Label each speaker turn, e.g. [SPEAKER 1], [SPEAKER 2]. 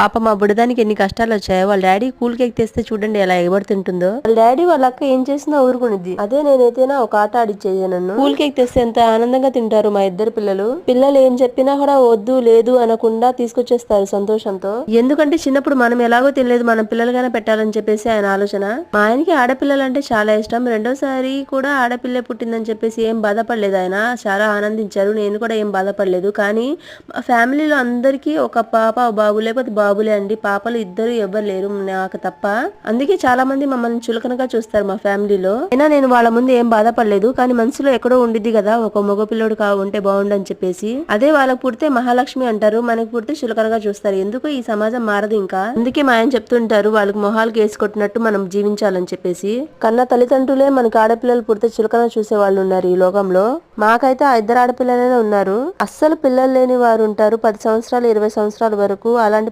[SPEAKER 1] పాప మా బుడదానికి ఎన్ని కష్టాలు వచ్చాయో వాళ్ళ డాడీ కూల్ కేక్ తెస్తే చూడండి ఎలా ఎగబడుతుంటుందో వాళ్ళ డాడీ వాళ్ళ అక్క ఏం చేసినా ఊరుకునిద్ది. అదే నేనైతేనా ఒక ఆట ఆడిచ్చేది నన్ను. కూల్ కేక్ తెస్తే ఎంత ఆనందంగా తింటారు మా ఇద్దరు పిల్లలు. పిల్లలు ఏం చెప్పినా కూడా వద్దు లేదు అనకుండా తీసుకొచ్చేస్తారు సంతోషంతో. ఎందుకంటే చిన్నప్పుడు మనం ఎలాగో తినలేదు మనం పిల్లలుగానే పెట్టాలని చెప్పేసి ఆయన ఆలోచన. మా ఆయనకి ఆడపిల్లలు అంటే చాలా ఇష్టం. రెండోసారి కూడా ఆడపిల్ల పుట్టిందని చెప్పేసి ఏం బాధపడలేదు ఆయన. చాలా ఆనందించారు. నేను కూడా ఏం బాధపడలేదు. కానీ మా ఫ్యామిలీలో అందరికీ ఒక పాప బాబు లేకపోతే బాబులే అండి. పాపలు ఇద్దరు ఎవ్వరు లేరు నాకు తప్ప. అందుకే చాలా మంది మమ్మల్ని చులకనగా చూస్తారు మా ఫ్యామిలీలో. అయినా నేను వాళ్ళ ముందు ఏం బాధపడలేదు. కానీ మనసులో ఎక్కడో ఉండిద్ది కదా ఒక మగ పిల్లోడు కా ఉంటే బాగుండని చెప్పేసి. అదే వాళ్ళకి పుడితే మహాలక్ష్మి అంటారు మనకి పుడితే చులకనగా చూస్తారు. ఎందుకు ఈ సమాజం మారదు ఇంకా? అందుకే మా ఆయన చెప్తుంటారు వాళ్ళకి మొహాలు వేసుకొట్టినట్టు మనం జీవించాలని చెప్పేసి. కన్న తల్లిదండ్రులే మనకి ఆడపిల్లలు పుడితే చులకన చూసే వాళ్ళు ఉన్నారు ఈ లోకంలో. మాకైతే ఆ ఇద్దరు ఆడపిల్లలనే ఉన్నారు. అస్సలు పిల్లలు లేని వారు ఉంటారు. పది సంవత్సరాలు ఇరవై సంవత్సరాల వరకు అలాంటి